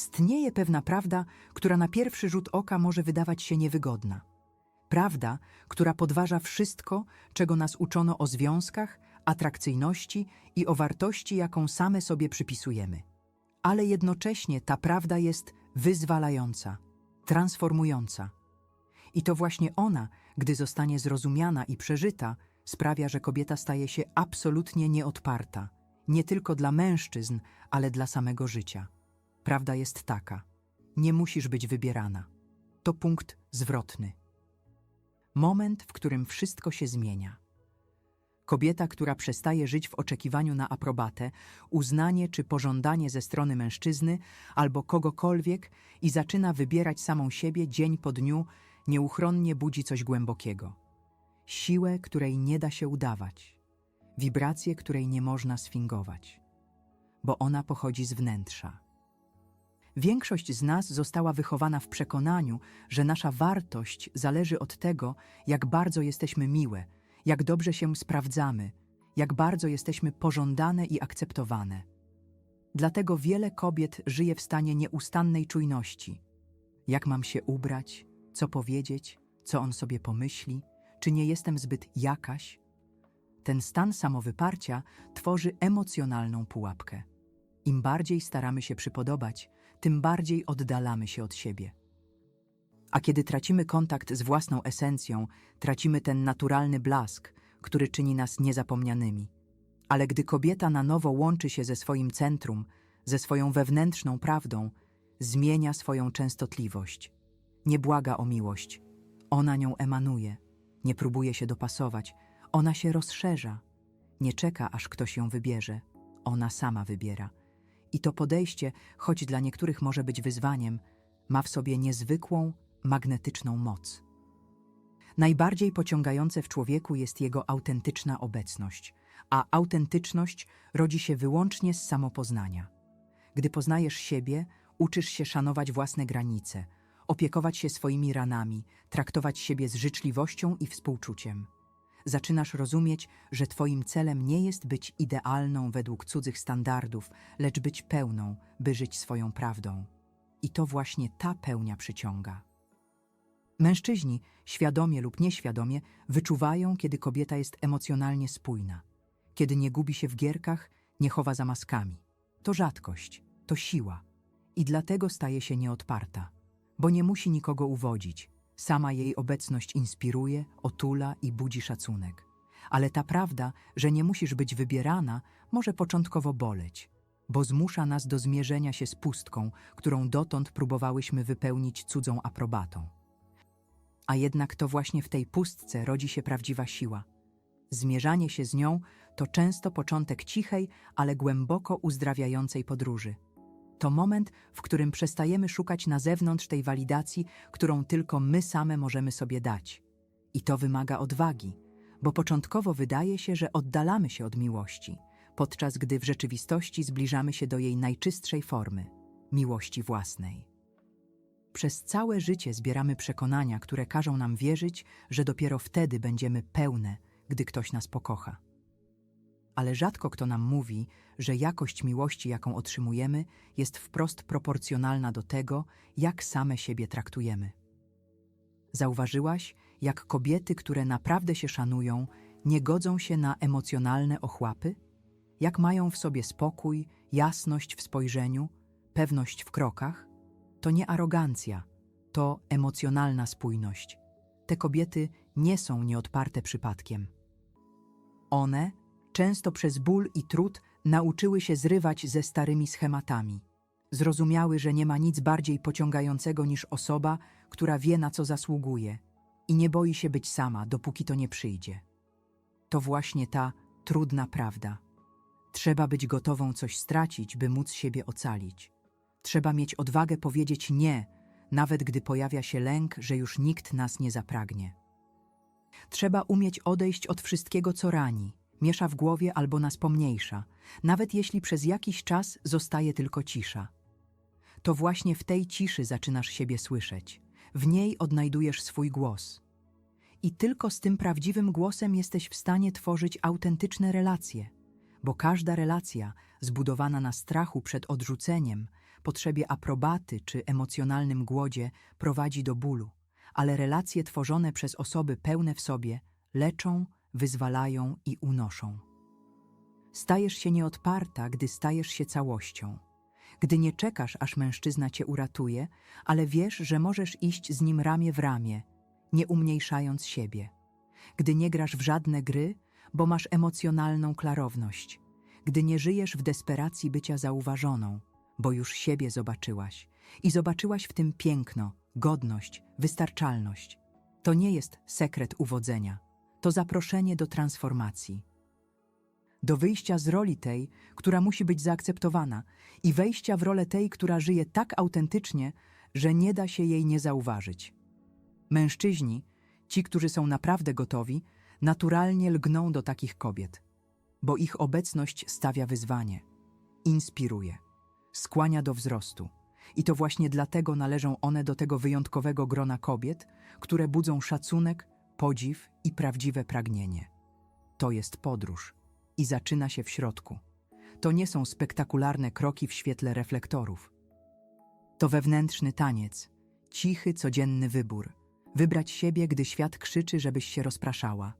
stnieje pewna prawda, która na pierwszy rzut oka może wydawać się niewygodna. Prawda, która podważa wszystko, czego nas uczono o związkach, atrakcyjności i o wartości, jaką same sobie przypisujemy. Ale jednocześnie ta prawda jest wyzwalająca, transformująca. I to właśnie ona, gdy zostanie zrozumiana i przeżyta, sprawia, że kobieta staje się absolutnie nieodparta, nie tylko dla mężczyzn, ale dla samego życia. Prawda jest taka: nie musisz być wybierana. To punkt zwrotny. Moment, w którym wszystko się zmienia. Kobieta, która przestaje żyć w oczekiwaniu na aprobatę, uznanie czy pożądanie ze strony mężczyzny albo kogokolwiek i zaczyna wybierać samą siebie dzień po dniu, nieuchronnie budzi coś głębokiego. Siłę, której nie da się udawać, wibrację, której nie można sfingować, bo ona pochodzi z wnętrza. Większość z nas została wychowana w przekonaniu, że nasza wartość zależy od tego, jak bardzo jesteśmy miłe, jak dobrze się sprawdzamy, jak bardzo jesteśmy pożądane i akceptowane. Dlatego wiele kobiet żyje w stanie nieustannej czujności. Jak mam się ubrać, co powiedzieć, co on sobie pomyśli, czy nie jestem zbyt jakaś? Ten stan samowyparcia tworzy emocjonalną pułapkę. Im bardziej staramy się przypodobać, tym bardziej oddalamy się od siebie. A kiedy tracimy kontakt z własną esencją, tracimy ten naturalny blask, który czyni nas niezapomnianymi. Ale gdy kobieta na nowo łączy się ze swoim centrum, ze swoją wewnętrzną prawdą, zmienia swoją częstotliwość. Nie błaga o miłość. Ona nią emanuje. Nie próbuje się dopasować. Ona się rozszerza. Nie czeka, aż ktoś ją wybierze. Ona sama wybiera. I to podejście, choć dla niektórych może być wyzwaniem, ma w sobie niezwykłą, magnetyczną moc. Najbardziej pociągające w człowieku jest jego autentyczna obecność, a autentyczność rodzi się wyłącznie z samopoznania. Gdy poznajesz siebie, uczysz się szanować własne granice, opiekować się swoimi ranami, traktować siebie z życzliwością i współczuciem. Zaczynasz rozumieć, że Twoim celem nie jest być idealną według cudzych standardów, lecz być pełną, by żyć swoją prawdą. I to właśnie ta pełnia przyciąga. Mężczyźni, świadomie lub nieświadomie, wyczuwają, kiedy kobieta jest emocjonalnie spójna, kiedy nie gubi się w gierkach, nie chowa za maskami. To rzadkość, to siła i dlatego staje się nieodparta, bo nie musi nikogo uwodzić. Sama jej obecność inspiruje, otula i budzi szacunek. Ale ta prawda, że nie musisz być wybierana, może początkowo boleć, bo zmusza nas do zmierzenia się z pustką, którą dotąd próbowałyśmy wypełnić cudzą aprobatą. A jednak to właśnie w tej pustce rodzi się prawdziwa siła. Zmierzanie się z nią to często początek cichej, ale głęboko uzdrawiającej podróży. To moment, w którym przestajemy szukać na zewnątrz tej walidacji, którą tylko my same możemy sobie dać. I to wymaga odwagi, bo początkowo wydaje się, że oddalamy się od miłości, podczas gdy w rzeczywistości zbliżamy się do jej najczystszej formy miłości własnej. Przez całe życie zbieramy przekonania, które każą nam wierzyć, że dopiero wtedy będziemy pełne, gdy ktoś nas pokocha. Ale rzadko kto nam mówi, że jakość miłości, jaką otrzymujemy, jest wprost proporcjonalna do tego, jak same siebie traktujemy. Zauważyłaś, jak kobiety, które naprawdę się szanują, nie godzą się na emocjonalne ochłapy? Jak mają w sobie spokój, jasność w spojrzeniu, pewność w krokach? To nie arogancja, to emocjonalna spójność. Te kobiety nie są nieodparte przypadkiem. One, często przez ból i trud, nauczyły się zrywać ze starymi schematami. Zrozumiały, że nie ma nic bardziej pociągającego niż osoba, która wie na co zasługuje i nie boi się być sama, dopóki to nie przyjdzie. To właśnie ta trudna prawda. Trzeba być gotową coś stracić, by móc siebie ocalić. Trzeba mieć odwagę powiedzieć nie, nawet gdy pojawia się lęk, że już nikt nas nie zapragnie. Trzeba umieć odejść od wszystkiego, co rani, miesza w głowie albo nas pomniejsza, nawet jeśli przez jakiś czas zostaje tylko cisza. To właśnie w tej ciszy zaczynasz siebie słyszeć, w niej odnajdujesz swój głos. I tylko z tym prawdziwym głosem jesteś w stanie tworzyć autentyczne relacje, bo każda relacja zbudowana na strachu przed odrzuceniem potrzebie aprobaty czy emocjonalnym głodzie prowadzi do bólu, ale relacje tworzone przez osoby pełne w sobie leczą, wyzwalają i unoszą. Stajesz się nieodparta, gdy stajesz się całością. Gdy nie czekasz, aż mężczyzna cię uratuje, ale wiesz, że możesz iść z nim ramię w ramię, nie umniejszając siebie. Gdy nie grasz w żadne gry, bo masz emocjonalną klarowność. Gdy nie żyjesz w desperacji bycia zauważoną, bo już siebie zobaczyłaś i zobaczyłaś w tym piękno, godność, wystarczalność. To nie jest sekret uwodzenia, to zaproszenie do transformacji. Do wyjścia z roli tej, która musi być zaakceptowana, i wejścia w rolę tej, która żyje tak autentycznie, że nie da się jej nie zauważyć. Mężczyźni, ci, którzy są naprawdę gotowi, naturalnie lgną do takich kobiet, bo ich obecność stawia wyzwanie, inspiruje, skłania do wzrostu. I to właśnie dlatego należą one do tego wyjątkowego grona kobiet, które budzą szacunek, podziw i prawdziwe pragnienie. To jest podróż i zaczyna się w środku. To nie są spektakularne kroki w świetle reflektorów. To wewnętrzny taniec, cichy, codzienny wybór. Wybrać siebie, gdy świat krzyczy, żebyś się rozpraszała.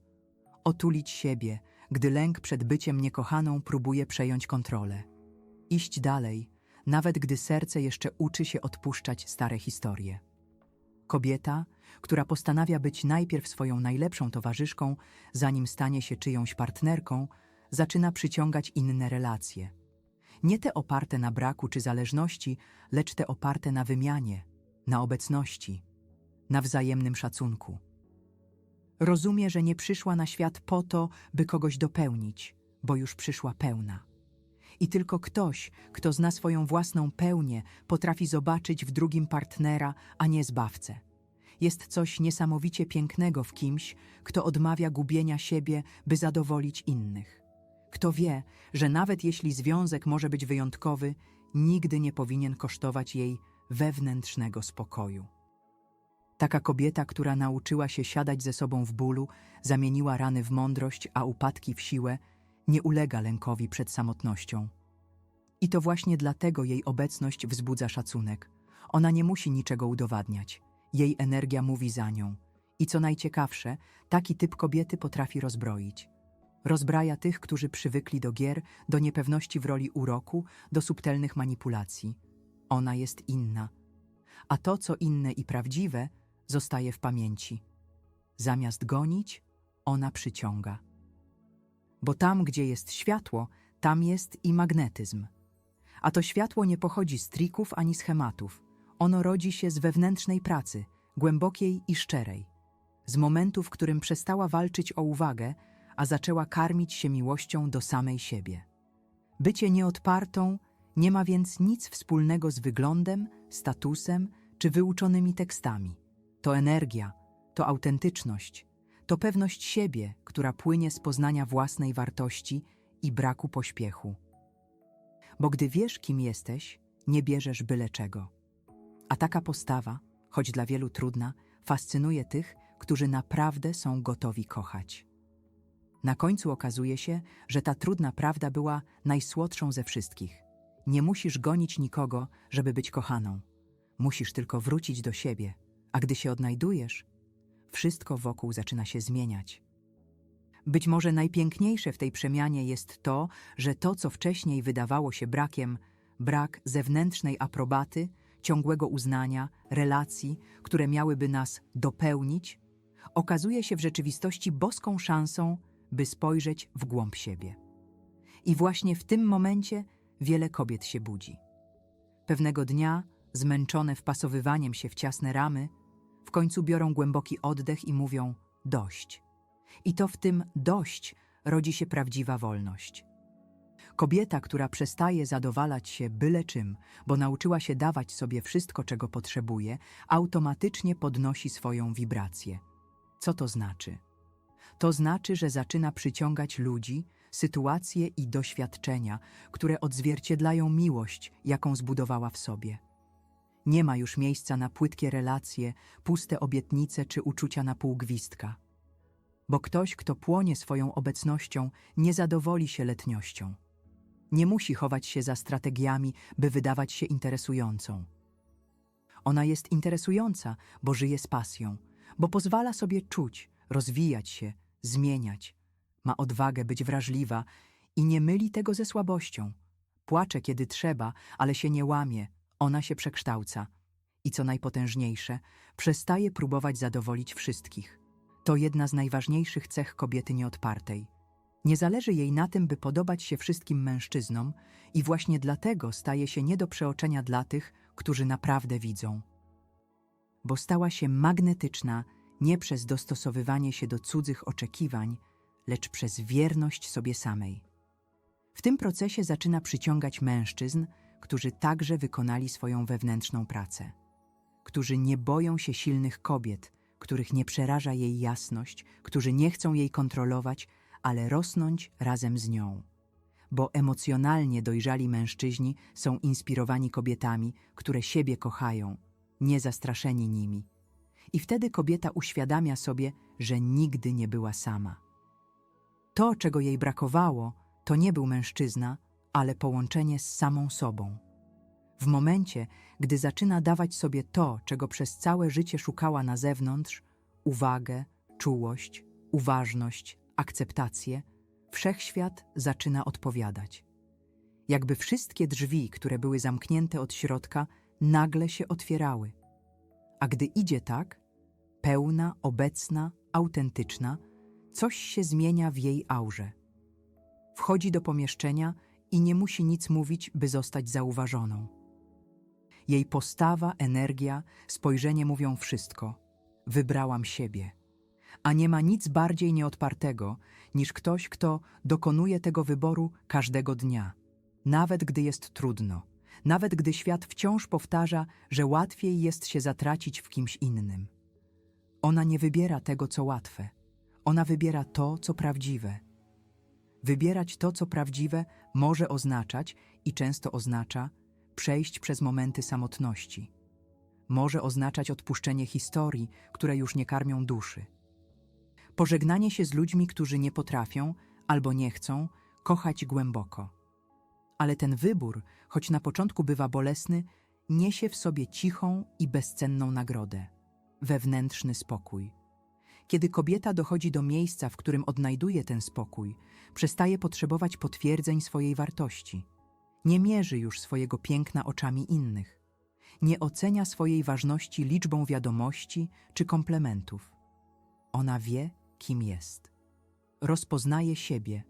Otulić siebie, gdy lęk przed byciem niekochaną próbuje przejąć kontrolę. Iść dalej, nawet gdy serce jeszcze uczy się odpuszczać stare historie. Kobieta, która postanawia być najpierw swoją najlepszą towarzyszką, zanim stanie się czyjąś partnerką, zaczyna przyciągać inne relacje. Nie te oparte na braku czy zależności, lecz te oparte na wymianie, na obecności, na wzajemnym szacunku. Rozumie, że nie przyszła na świat po to, by kogoś dopełnić, bo już przyszła pełna. I tylko ktoś, kto zna swoją własną pełnię, potrafi zobaczyć w drugim partnera, a nie zbawcę. Jest coś niesamowicie pięknego w kimś, kto odmawia gubienia siebie, by zadowolić innych. Kto wie, że nawet jeśli związek może być wyjątkowy, nigdy nie powinien kosztować jej wewnętrznego spokoju. Taka kobieta, która nauczyła się siadać ze sobą w bólu, zamieniła rany w mądrość, a upadki w siłę, nie ulega lękowi przed samotnością. I to właśnie dlatego jej obecność wzbudza szacunek. Ona nie musi niczego udowadniać. Jej energia mówi za nią. I co najciekawsze, taki typ kobiety potrafi rozbroić. Rozbraja tych, którzy przywykli do gier, do niepewności w roli uroku, do subtelnych manipulacji. Ona jest inna. A to, co inne i prawdziwe, zostaje w pamięci. Zamiast gonić, ona przyciąga. Bo tam, gdzie jest światło, tam jest i magnetyzm. A to światło nie pochodzi z trików ani schematów. Ono rodzi się z wewnętrznej pracy, głębokiej i szczerej. Z momentu, w którym przestała walczyć o uwagę, a zaczęła karmić się miłością do samej siebie. Bycie nieodpartą nie ma więc nic wspólnego z wyglądem, statusem czy wyuczonymi tekstami. To energia, to autentyczność, to pewność siebie, która płynie z poznania własnej wartości i braku pośpiechu. Bo gdy wiesz, kim jesteś, nie bierzesz byle czego. A taka postawa, choć dla wielu trudna, fascynuje tych, którzy naprawdę są gotowi kochać. Na końcu okazuje się, że ta trudna prawda była najsłodszą ze wszystkich. Nie musisz gonić nikogo, żeby być kochaną. Musisz tylko wrócić do siebie, a gdy się odnajdujesz, wszystko wokół zaczyna się zmieniać. Być może najpiękniejsze w tej przemianie jest to, że to, co wcześniej wydawało się brakiem, brak zewnętrznej aprobaty, ciągłego uznania, relacji, które miałyby nas dopełnić, okazuje się w rzeczywistości boską szansą, by spojrzeć w głąb siebie. I właśnie w tym momencie wiele kobiet się budzi. Pewnego dnia, zmęczone wpasowywaniem się w ciasne ramy, w końcu biorą głęboki oddech i mówią: Dość. I to w tym dość rodzi się prawdziwa wolność. Kobieta, która przestaje zadowalać się byle czym, bo nauczyła się dawać sobie wszystko, czego potrzebuje, automatycznie podnosi swoją wibrację. Co to znaczy? To znaczy, że zaczyna przyciągać ludzi, sytuacje i doświadczenia, które odzwierciedlają miłość, jaką zbudowała w sobie. Nie ma już miejsca na płytkie relacje, puste obietnice czy uczucia na pół gwizdka. Bo ktoś, kto płonie swoją obecnością, nie zadowoli się letniością. Nie musi chować się za strategiami, by wydawać się interesującą. Ona jest interesująca, bo żyje z pasją, bo pozwala sobie czuć, rozwijać się, zmieniać. Ma odwagę być wrażliwa i nie myli tego ze słabością. Płacze, kiedy trzeba, ale się nie łamie, ona się przekształca. I co najpotężniejsze, przestaje próbować zadowolić wszystkich. To jedna z najważniejszych cech kobiety nieodpartej. Nie zależy jej na tym, by podobać się wszystkim mężczyznom, i właśnie dlatego staje się nie do przeoczenia dla tych, którzy naprawdę widzą. Bo stała się magnetyczna nie przez dostosowywanie się do cudzych oczekiwań, lecz przez wierność sobie samej. W tym procesie zaczyna przyciągać mężczyzn, którzy także wykonali swoją wewnętrzną pracę, którzy nie boją się silnych kobiet, których nie przeraża jej jasność, którzy nie chcą jej kontrolować, ale rosnąć razem z nią. Bo emocjonalnie dojrzali mężczyźni są inspirowani kobietami, które siebie kochają, nie zastraszeni nimi. I wtedy kobieta uświadamia sobie, że nigdy nie była sama. To, czego jej brakowało, to nie był mężczyzna, ale połączenie z samą sobą. W momencie, gdy zaczyna dawać sobie to, czego przez całe życie szukała na zewnątrz uwagę, czułość, uważność, akceptację wszechświat zaczyna odpowiadać. Jakby wszystkie drzwi, które były zamknięte od środka, nagle się otwierały. A gdy idzie tak, pełna, obecna, autentyczna, coś się zmienia w jej aurze. Wchodzi do pomieszczenia i nie musi nic mówić, by zostać zauważoną. Jej postawa, energia, spojrzenie mówią wszystko. Wybrałam siebie. A nie ma nic bardziej nieodpartego niż ktoś, kto dokonuje tego wyboru każdego dnia, nawet gdy jest trudno, nawet gdy świat wciąż powtarza, że łatwiej jest się zatracić w kimś innym. Ona nie wybiera tego, co łatwe. Ona wybiera to, co prawdziwe. Wybierać to, co prawdziwe, może oznaczać i często oznacza przejść przez momenty samotności. Może oznaczać odpuszczenie historii, które już nie karmią duszy. Pożegnanie się z ludźmi, którzy nie potrafią albo nie chcą kochać głęboko. Ale ten wybór, choć na początku bywa bolesny, niesie w sobie cichą i bezcenną nagrodę wewnętrzny spokój. Kiedy kobieta dochodzi do miejsca, w którym odnajduje ten spokój, przestaje potrzebować potwierdzeń swojej wartości. Nie mierzy już swojego piękna oczami innych. Nie ocenia swojej ważności liczbą wiadomości czy komplementów. Ona wie, kim jest. Rozpoznaje siebie.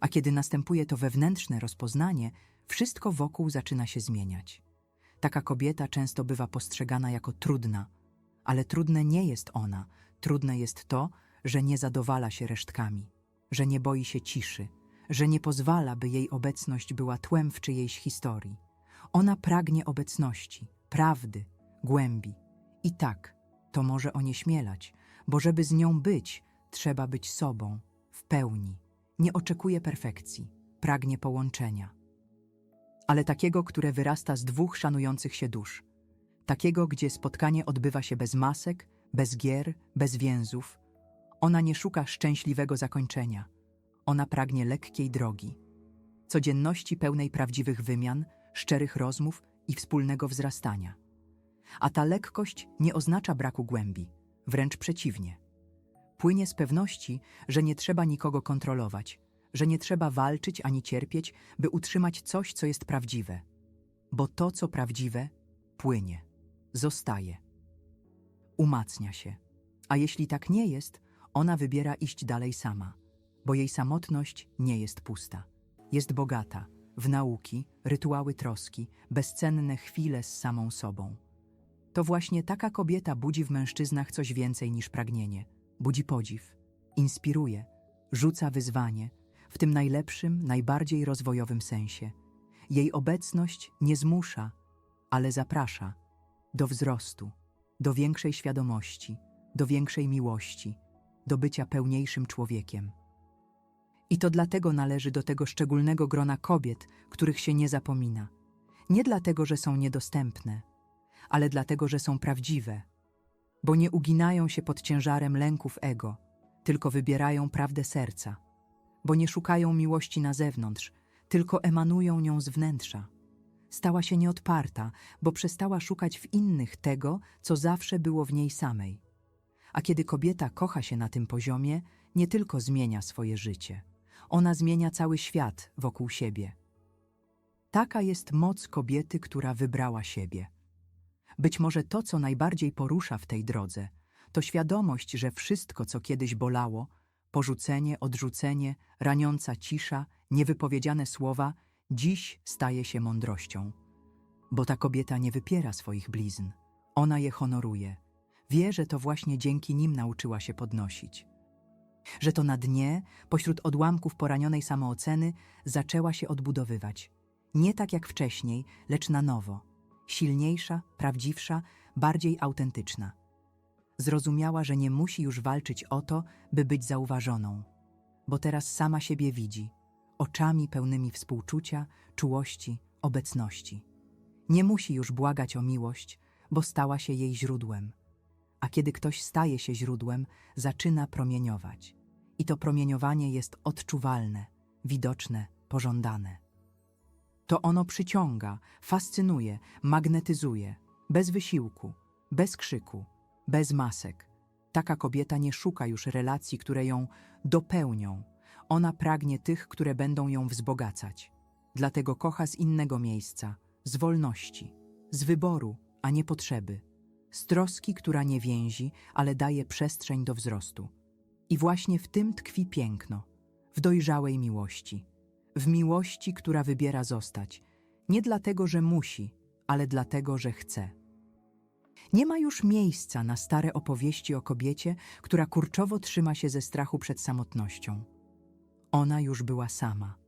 A kiedy następuje to wewnętrzne rozpoznanie, wszystko wokół zaczyna się zmieniać. Taka kobieta często bywa postrzegana jako trudna, ale trudne nie jest ona, trudne jest to, że nie zadowala się resztkami, że nie boi się ciszy, że nie pozwala, by jej obecność była tłem w czyjejś historii. Ona pragnie obecności, prawdy, głębi. I tak, to może onieśmielać, bo żeby z nią być, trzeba być sobą, w pełni. Nie oczekuje perfekcji, pragnie połączenia. Ale takiego, które wyrasta z dwóch szanujących się dusz. Takiego, gdzie spotkanie odbywa się bez masek, bez gier, bez więzów. Ona nie szuka szczęśliwego zakończenia. Ona pragnie lekkiej drogi. Codzienności pełnej prawdziwych wymian, szczerych rozmów i wspólnego wzrastania. A ta lekkość nie oznacza braku głębi, wręcz przeciwnie. Płynie z pewności, że nie trzeba nikogo kontrolować, że nie trzeba walczyć ani cierpieć, by utrzymać coś, co jest prawdziwe. Bo to, co prawdziwe, płynie, zostaje, umacnia się. A jeśli tak nie jest, ona wybiera iść dalej sama, bo jej samotność nie jest pusta. Jest bogata w nauki, rytuały troski, bezcenne chwile z samą sobą. To właśnie taka kobieta budzi w mężczyznach coś więcej niż pragnienie. Budzi podziw, inspiruje, rzuca wyzwanie, w tym najlepszym, najbardziej rozwojowym sensie. Jej obecność nie zmusza, ale zaprasza do wzrostu, do większej świadomości, do większej miłości, do bycia pełniejszym człowiekiem. I to dlatego należy do tego szczególnego grona kobiet, których się nie zapomina. Nie dlatego, że są niedostępne, ale dlatego, że są prawdziwe, bo nie uginają się pod ciężarem lęków ego, tylko wybierają prawdę serca, bo nie szukają miłości na zewnątrz, tylko emanują nią z wnętrza. Stała się nieodparta, bo przestała szukać w innych tego, co zawsze było w niej samej. A kiedy kobieta kocha się na tym poziomie, nie tylko zmienia swoje życie, ona zmienia cały świat wokół siebie. Taka jest moc kobiety, która wybrała siebie. Być może to, co najbardziej porusza w tej drodze, to świadomość, że wszystko, co kiedyś bolało, porzucenie, odrzucenie, raniąca cisza, niewypowiedziane słowa, dziś staje się mądrością. Bo ta kobieta nie wypiera swoich blizn, ona je honoruje. Wie, że to właśnie dzięki nim nauczyła się podnosić. Że to na dnie, pośród odłamków poranionej samooceny, zaczęła się odbudowywać. Nie tak jak wcześniej, lecz na nowo. Silniejsza, prawdziwsza, bardziej autentyczna. Zrozumiała, że nie musi już walczyć o to, by być zauważoną, bo teraz sama siebie widzi, oczami pełnymi współczucia, czułości, obecności. Nie musi już błagać o miłość, bo stała się jej źródłem. A kiedy ktoś staje się źródłem, zaczyna promieniować. I to promieniowanie jest odczuwalne, widoczne, pożądane. To ono przyciąga, fascynuje, magnetyzuje, bez wysiłku, bez krzyku, bez masek. Taka kobieta nie szuka już relacji, które ją dopełnią. Ona pragnie tych, które będą ją wzbogacać. Dlatego kocha z innego miejsca, z wolności, z wyboru, a nie potrzeby, z troski, która nie więzi, ale daje przestrzeń do wzrostu. I właśnie w tym tkwi piękno, w dojrzałej miłości, w miłości, która wybiera zostać, nie dlatego, że musi, ale dlatego, że chce. Nie ma już miejsca na stare opowieści o kobiecie, która kurczowo trzyma się ze strachu przed samotnością. Ona już była sama.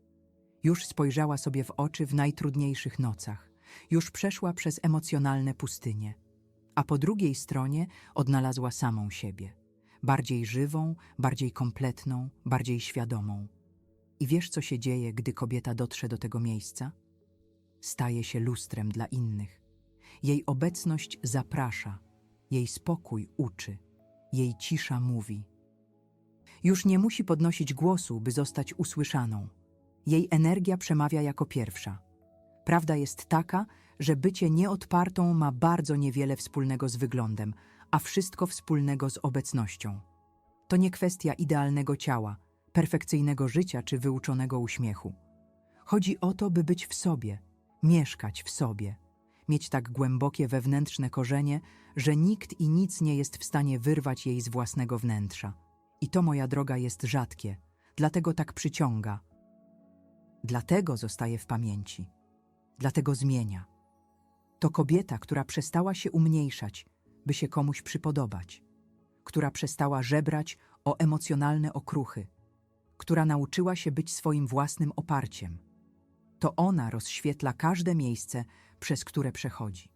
Już spojrzała sobie w oczy w najtrudniejszych nocach. Już przeszła przez emocjonalne pustynie. A po drugiej stronie odnalazła samą siebie. Bardziej żywą, bardziej kompletną, bardziej świadomą. I wiesz, co się dzieje, gdy kobieta dotrze do tego miejsca? Staje się lustrem dla innych. Jej obecność zaprasza, jej spokój uczy, jej cisza mówi. Już nie musi podnosić głosu, by zostać usłyszaną. Jej energia przemawia jako pierwsza. Prawda jest taka, że bycie nieodpartą ma bardzo niewiele wspólnego z wyglądem, a wszystko wspólnego z obecnością. To nie kwestia idealnego ciała, perfekcyjnego życia czy wyuczonego uśmiechu. Chodzi o to, by być w sobie, mieszkać w sobie, mieć tak głębokie wewnętrzne korzenie, że nikt i nic nie jest w stanie wyrwać jej z własnego wnętrza. I to, moja droga, jest rzadkie, dlatego tak przyciąga. Dlatego zostaje w pamięci, dlatego zmienia. To kobieta, która przestała się umniejszać, by się komuś przypodobać, która przestała żebrać o emocjonalne okruchy, która nauczyła się być swoim własnym oparciem. To ona rozświetla każde miejsce, przez które przechodzi.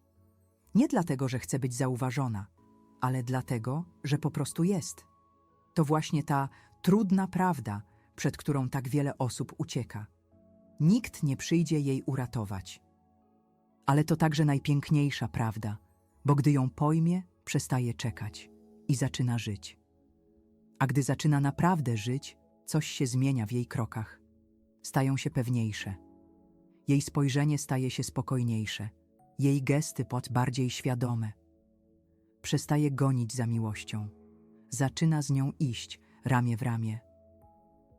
Nie dlatego, że chce być zauważona, ale dlatego, że po prostu jest. To właśnie ta trudna prawda, przed którą tak wiele osób ucieka. Nikt nie przyjdzie jej uratować. Ale to także najpiękniejsza prawda, bo gdy ją pojmie, przestaje czekać i zaczyna żyć. A gdy zaczyna naprawdę żyć, coś się zmienia w jej krokach. Stają się pewniejsze. Jej spojrzenie staje się spokojniejsze, jej gesty pod bardziej świadome. Przestaje gonić za miłością. Zaczyna z nią iść ramię w ramię.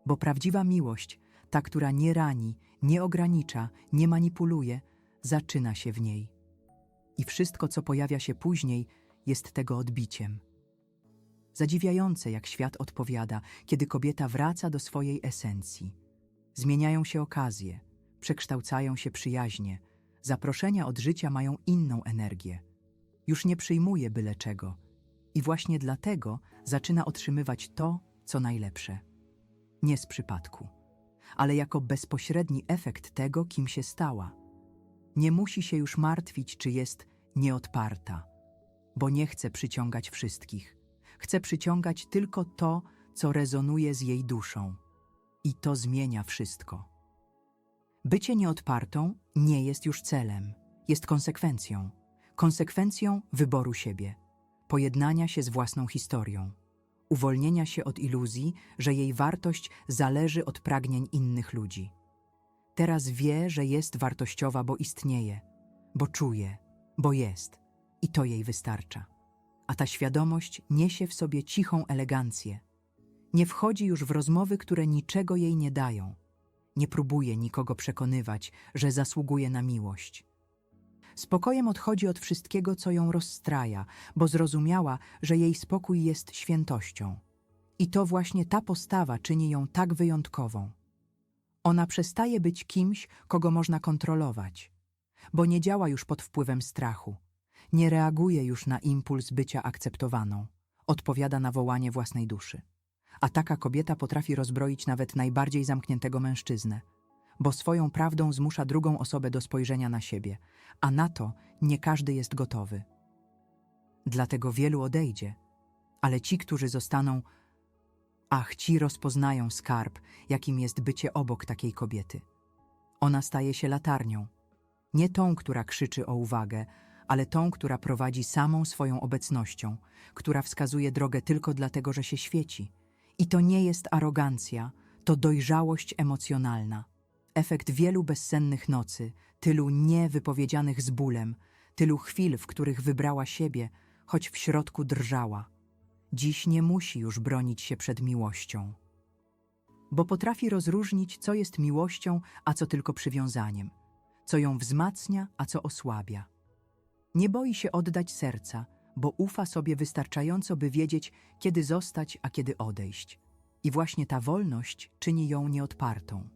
Bo prawdziwa miłość, ta, która nie rani, nie ogranicza, nie manipuluje, zaczyna się w niej. I wszystko, co pojawia się później, jest tego odbiciem. Zadziwiające, jak świat odpowiada, kiedy kobieta wraca do swojej esencji. Zmieniają się okazje, przekształcają się przyjaźnie, zaproszenia od życia mają inną energię. Już nie przyjmuje byle czego i właśnie dlatego zaczyna otrzymywać to, co najlepsze. Nie z przypadku, ale jako bezpośredni efekt tego, kim się stała. Nie musi się już martwić, czy jest nieodparta, bo nie chce przyciągać wszystkich. Chce przyciągać tylko to, co rezonuje z jej duszą. I to zmienia wszystko. Bycie nieodpartą nie jest już celem, jest konsekwencją. Konsekwencją wyboru siebie, pojednania się z własną historią, uwolnienia się od iluzji, że jej wartość zależy od pragnień innych ludzi. Teraz wie, że jest wartościowa, bo istnieje, bo czuje, bo jest. I to jej wystarcza. A ta świadomość niesie w sobie cichą elegancję. Nie wchodzi już w rozmowy, które niczego jej nie dają. Nie próbuje nikogo przekonywać, że zasługuje na miłość. Spokojem odchodzi od wszystkiego, co ją rozstraja, bo zrozumiała, że jej spokój jest świętością. I to właśnie ta postawa czyni ją tak wyjątkową. Ona przestaje być kimś, kogo można kontrolować, bo nie działa już pod wpływem strachu, nie reaguje już na impuls bycia akceptowaną, odpowiada na wołanie własnej duszy. A taka kobieta potrafi rozbroić nawet najbardziej zamkniętego mężczyznę, bo swoją prawdą zmusza drugą osobę do spojrzenia na siebie, a na to nie każdy jest gotowy. Dlatego wielu odejdzie, ale ci, którzy zostaną, ach, ci rozpoznają skarb, jakim jest bycie obok takiej kobiety. Ona staje się latarnią, nie tą, która krzyczy o uwagę, ale tą, która prowadzi samą swoją obecnością, która wskazuje drogę tylko dlatego, że się świeci. I to nie jest arogancja, to dojrzałość emocjonalna. Efekt wielu bezsennych nocy, tylu niewypowiedzianych z bólem, tylu chwil, w których wybrała siebie, choć w środku drżała. Dziś nie musi już bronić się przed miłością, bo potrafi rozróżnić, co jest miłością, a co tylko przywiązaniem, co ją wzmacnia, a co osłabia. Nie boi się oddać serca, bo ufa sobie wystarczająco, by wiedzieć, kiedy zostać, a kiedy odejść. I właśnie ta wolność czyni ją nieodpartą.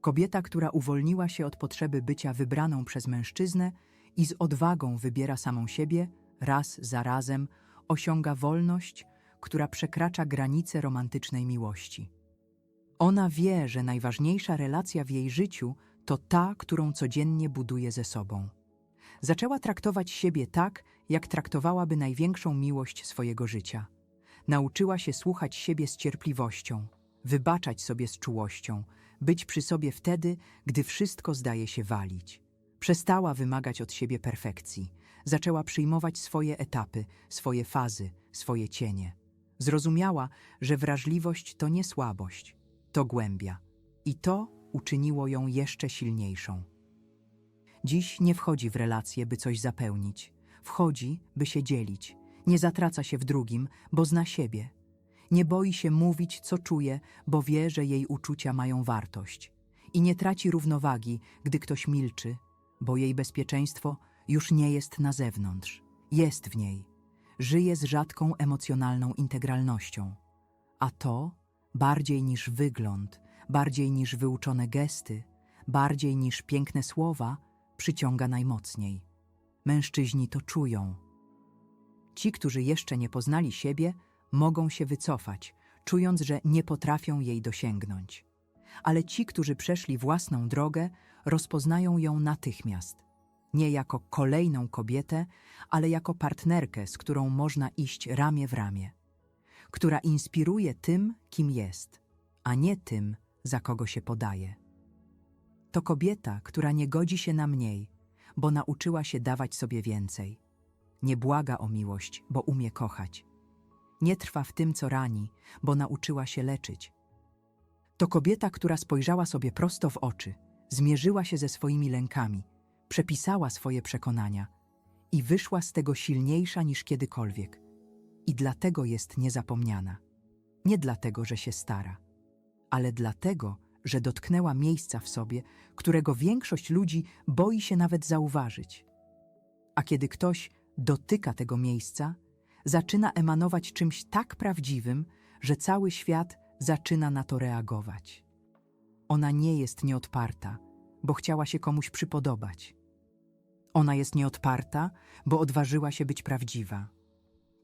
Kobieta, która uwolniła się od potrzeby bycia wybraną przez mężczyznę i z odwagą wybiera samą siebie, raz za razem osiąga wolność, która przekracza granice romantycznej miłości. Ona wie, że najważniejsza relacja w jej życiu to ta, którą codziennie buduje ze sobą. Zaczęła traktować siebie tak, jak traktowałaby największą miłość swojego życia. Nauczyła się słuchać siebie z cierpliwością, wybaczać sobie z czułością, być przy sobie wtedy, gdy wszystko zdaje się walić. Przestała wymagać od siebie perfekcji, zaczęła przyjmować swoje etapy, swoje fazy, swoje cienie. Zrozumiała, że wrażliwość to nie słabość, to głębia. I to uczyniło ją jeszcze silniejszą. Dziś nie wchodzi w relacje, by coś zapełnić. Wchodzi, by się dzielić. Nie zatraca się w drugim, bo zna siebie. Nie boi się mówić, co czuje, bo wie, że jej uczucia mają wartość. I nie traci równowagi, gdy ktoś milczy, bo jej bezpieczeństwo już nie jest na zewnątrz. Jest w niej. Żyje z rzadką emocjonalną integralnością. A to, bardziej niż wygląd, bardziej niż wyuczone gesty, bardziej niż piękne słowa, przyciąga najmocniej. Mężczyźni to czują. Ci, którzy jeszcze nie poznali siebie, mogą się wycofać, czując, że nie potrafią jej dosięgnąć. Ale ci, którzy przeszli własną drogę, rozpoznają ją natychmiast. Nie jako kolejną kobietę, ale jako partnerkę, z którą można iść ramię w ramię, która inspiruje tym, kim jest, a nie tym, za kogo się podaje. To kobieta, która nie godzi się na mniej, bo nauczyła się dawać sobie więcej. Nie błaga o miłość, bo umie kochać. Nie trwa w tym, co rani, bo nauczyła się leczyć. To kobieta, która spojrzała sobie prosto w oczy, zmierzyła się ze swoimi lękami, przepisała swoje przekonania i wyszła z tego silniejsza niż kiedykolwiek. I dlatego jest niezapomniana. Nie dlatego, że się stara, ale dlatego, że dotknęła miejsca w sobie, którego większość ludzi boi się nawet zauważyć. A kiedy ktoś dotyka tego miejsca, zaczyna emanować czymś tak prawdziwym, że cały świat zaczyna na to reagować. Ona nie jest nieodparta, bo chciała się komuś przypodobać. Ona jest nieodparta, bo odważyła się być prawdziwa.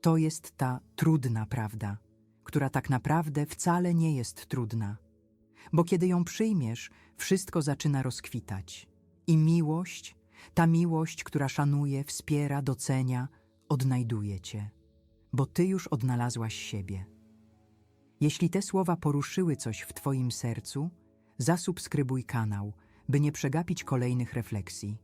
To jest ta trudna prawda, która tak naprawdę wcale nie jest trudna bo kiedy ją przyjmiesz, wszystko zaczyna rozkwitać. I miłość, ta miłość, która szanuje, wspiera, docenia, odnajduje cię, bo ty już odnalazłaś siebie. Jeśli te słowa poruszyły coś w twoim sercu, zasubskrybuj kanał, by nie przegapić kolejnych refleksji.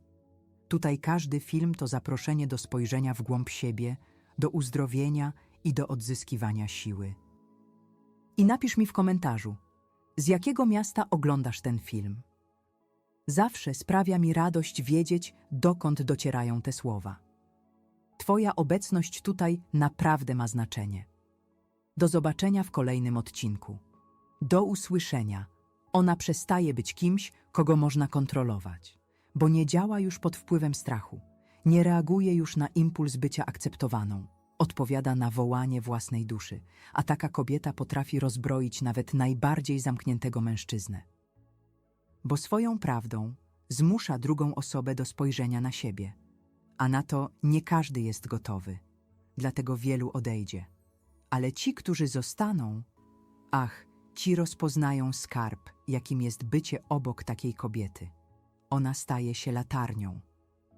Tutaj każdy film to zaproszenie do spojrzenia w głąb siebie, do uzdrowienia i do odzyskiwania siły. I napisz mi w komentarzu, z jakiego miasta oglądasz ten film? Zawsze sprawia mi radość wiedzieć, dokąd docierają te słowa. Twoja obecność tutaj naprawdę ma znaczenie. Do zobaczenia w kolejnym odcinku. Do usłyszenia. Ona przestaje być kimś, kogo można kontrolować, bo nie działa już pod wpływem strachu, nie reaguje już na impuls bycia akceptowaną, odpowiada na wołanie własnej duszy, a taka kobieta potrafi rozbroić nawet najbardziej zamkniętego mężczyznę. Bo swoją prawdą zmusza drugą osobę do spojrzenia na siebie, a na to nie każdy jest gotowy, dlatego wielu odejdzie. Ale ci, którzy zostaną, ach, ci rozpoznają skarb, jakim jest bycie obok takiej kobiety. Ona staje się latarnią.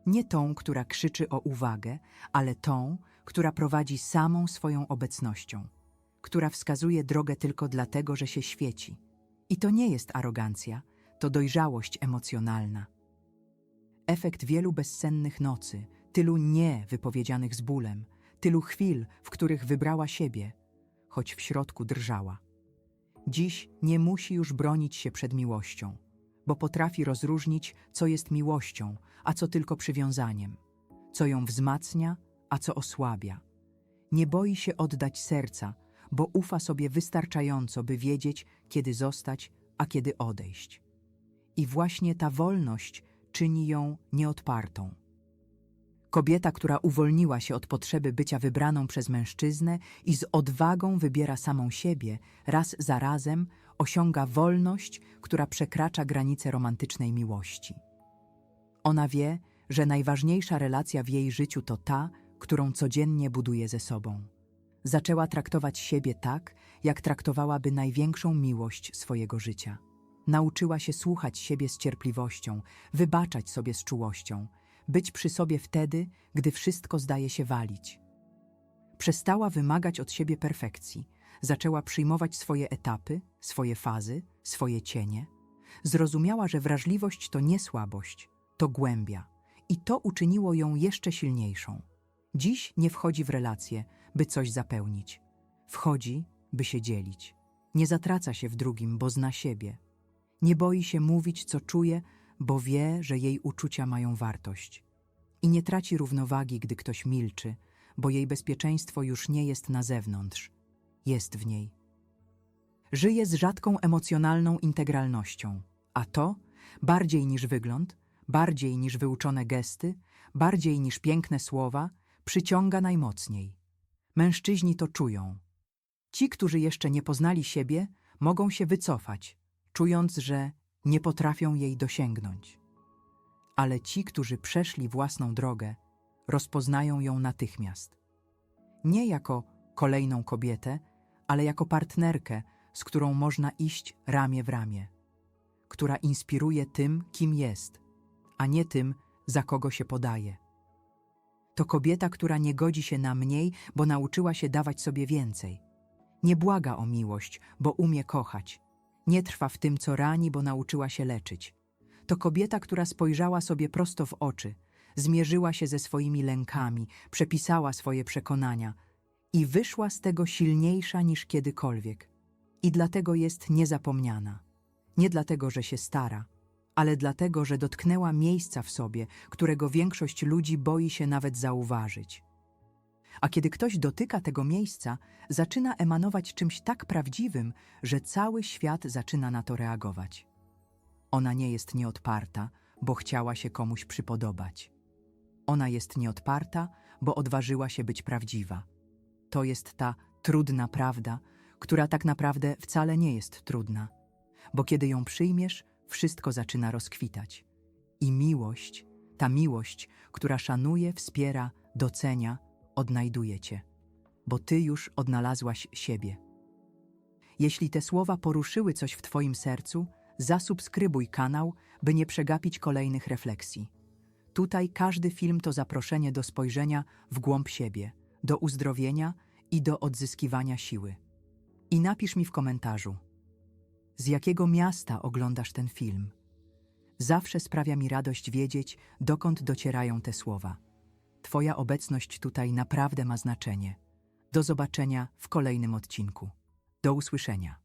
Nie tą, która krzyczy o uwagę, ale tą, która prowadzi samą swoją obecnością, która wskazuje drogę tylko dlatego, że się świeci. I to nie jest arogancja, to dojrzałość emocjonalna. Efekt wielu bezsennych nocy, tylu nie wypowiedzianych z bólem, tylu chwil, w których wybrała siebie, choć w środku drżała. Dziś nie musi już bronić się przed miłością, bo potrafi rozróżnić, co jest miłością, a co tylko przywiązaniem, co ją wzmacnia, a co osłabia. Nie boi się oddać serca, bo ufa sobie wystarczająco, by wiedzieć, kiedy zostać, a kiedy odejść. I właśnie ta wolność czyni ją nieodpartą. Kobieta, która uwolniła się od potrzeby bycia wybraną przez mężczyznę i z odwagą wybiera samą siebie, raz za razem osiąga wolność, która przekracza granice romantycznej miłości. Ona wie, że najważniejsza relacja w jej życiu to ta, którą codziennie buduje ze sobą. Zaczęła traktować siebie tak, jak traktowałaby największą miłość swojego życia. Nauczyła się słuchać siebie z cierpliwością, wybaczać sobie z czułością, być przy sobie wtedy, gdy wszystko zdaje się walić. Przestała wymagać od siebie perfekcji, zaczęła przyjmować swoje etapy, swoje fazy, swoje cienie. Zrozumiała, że wrażliwość to nie słabość, to głębia, i to uczyniło ją jeszcze silniejszą. Dziś nie wchodzi w relacje, by coś zapełnić. Wchodzi, by się dzielić. Nie zatraca się w drugim, bo zna siebie. Nie boi się mówić, co czuje, bo wie, że jej uczucia mają wartość. I nie traci równowagi, gdy ktoś milczy, bo jej bezpieczeństwo już nie jest na zewnątrz, jest w niej. Żyje z rzadką emocjonalną integralnością, a to, bardziej niż wygląd, bardziej niż wyuczone gesty, bardziej niż piękne słowa, przyciąga najmocniej. Mężczyźni to czują. Ci, którzy jeszcze nie poznali siebie, mogą się wycofać, czując, że nie potrafią jej dosięgnąć. Ale ci, którzy przeszli własną drogę, rozpoznają ją natychmiast. Nie jako kolejną kobietę, ale jako partnerkę, z którą można iść ramię w ramię, która inspiruje tym, kim jest, a nie tym, za kogo się podaje. To kobieta, która nie godzi się na mniej, bo nauczyła się dawać sobie więcej. Nie błaga o miłość, bo umie kochać. Nie trwa w tym, co rani, bo nauczyła się leczyć. To kobieta, która spojrzała sobie prosto w oczy, zmierzyła się ze swoimi lękami, przepisała swoje przekonania i wyszła z tego silniejsza niż kiedykolwiek. I dlatego jest niezapomniana. Nie dlatego, że się stara, ale dlatego, że dotknęła miejsca w sobie, którego większość ludzi boi się nawet zauważyć. A kiedy ktoś dotyka tego miejsca, zaczyna emanować czymś tak prawdziwym, że cały świat zaczyna na to reagować. Ona nie jest nieodparta, bo chciała się komuś przypodobać. Ona jest nieodparta, bo odważyła się być prawdziwa. To jest ta trudna prawda, która tak naprawdę wcale nie jest trudna, bo kiedy ją przyjmiesz, wszystko zaczyna rozkwitać. I miłość, ta miłość, która szanuje, wspiera, docenia, odnajduje cię, bo ty już odnalazłaś siebie. Jeśli te słowa poruszyły coś w twoim sercu, zasubskrybuj kanał, by nie przegapić kolejnych refleksji. Tutaj każdy film to zaproszenie do spojrzenia w głąb siebie, do uzdrowienia i do odzyskiwania siły. I napisz mi w komentarzu, z jakiego miasta oglądasz ten film. Zawsze sprawia mi radość wiedzieć, dokąd docierają te słowa. Twoja obecność tutaj naprawdę ma znaczenie. Do zobaczenia w kolejnym odcinku. Do usłyszenia.